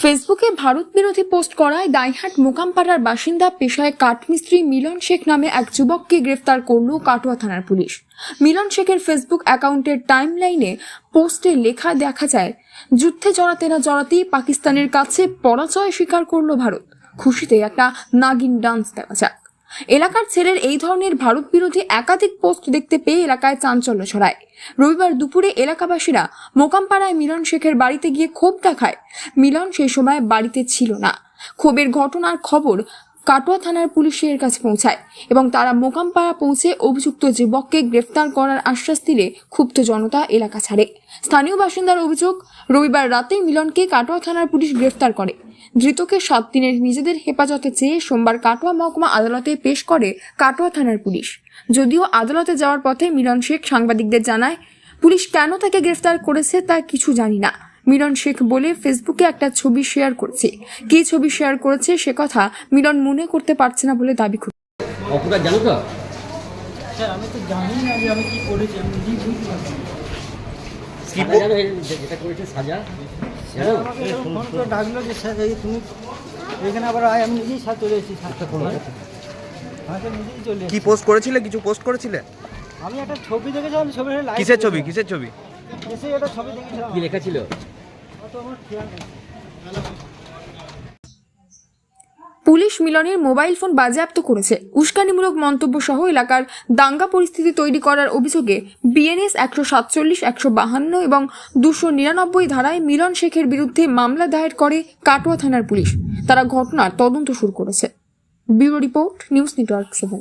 ফেসবুকে ভারত বিরোধী পোস্ট করায় দাইহাট মোকামপাড়ার বাসিন্দা পেশায় কাঠমিস্ত্রি মিলন শেখ নামে এক যুবককে গ্রেফতার করল কাটোয়া থানার পুলিশ। মিলন শেখের ফেসবুক অ্যাকাউন্টের টাইম লাইনে পোস্টে লেখা দেখা যায়, যুদ্ধে জড়াতে না জড়াতেই পাকিস্তানের কাছে পরাজয় স্বীকার করল ভারত। খুশিতে একটা নাগিন ডান্স দেখা যাক এলাকার ছেলের এই ধরনের ভারত বিরোধী একাধিক পোস্ট দেখতে পেয়ে এলাকায় চাঞ্চল্য ছড়ায়। রবিবার দুপুরে এলাকাবাসীরা মোকামপাড়ায় মিলন শেখের বাড়িতে গিয়ে ক্ষোভ দেখায়। মিলন সেই সময় বাড়িতে ছিল না। ক্ষোভের ঘটনার খবর কাটোয়া থানার পুলিশের কাছে পৌঁছায় এবং তারা মোকামপাড়া পৌঁছে অভিযুক্ত যুবককে গ্রেফতার করার আশ্বাস দিলে ক্ষুব্ধ জনতা এলাকা ছাড়ে। স্থানীয় বাসিন্দার অভিযোগ, রবিবার রাতে মিলনকে কাটোয়া থানার পুলিশ গ্রেফতার করে। ধৃতকে সাত দিনের নিজেদের হেফাজতে চেয়ে সোমবার কাটোয়া মহকুমা আদালতে পেশ করে কাটোয়া থানার পুলিশ। যদিও আদালতে যাওয়ার পথে মিলন শেখ সাংবাদিকদের জানায়, পুলিশ কেন তাকে গ্রেফতার করেছে তা কিছু জানি না। মিলন শেখ বলে ফেসবুকে একটা ছবি শেয়ার করেছে। কী ছবি শেয়ার করেছে সে কথা মিলন মনে করতে পারছে না বলে দাবি করে অপরাধ জানো তো? স্যার আমি তো জানি না যে আমি কি করেছি আমি নিজেই বুঝতে পারছি না। সাজা জানো এর যে- যেটা করেছে সাজা? জানো? আমাকে তো ফোন করে ডাকলো যে স্যার এই তুমি এখানে আবার আয় আমি নিজেই সাথে চলে এসেছি সাতটা ফোন নিজেই চলে কি পোস্ট করেছিলে? কিছু পোস্ট করেছিলে? আমি একটা ছবি দেখেছিলাম ছবি কিসের ছবি? কিসের ছবি? এসে একটা ছবি দেখেছিলাম। কি লেখা ছিল? পুলিশ মিলনের মোবাইল ফোন বাজেয়াপ্ত করেছে। উস্কানিমূলক মন্তব্য সহ এলাকার দাঙ্গা পরিস্থিতি তৈরি করার অভিযোগে বিএনএস একশো সাতচল্লিশ, একশো বাহান্ন এবং দুশো নিরানব্বই ধারায় মিলন শেখের বিরুদ্ধে মামলা দায়ের করে কাটোয়া থানার পুলিশ। তারা ঘটনার তদন্ত শুরু করেছে। Bureau report, news network seven.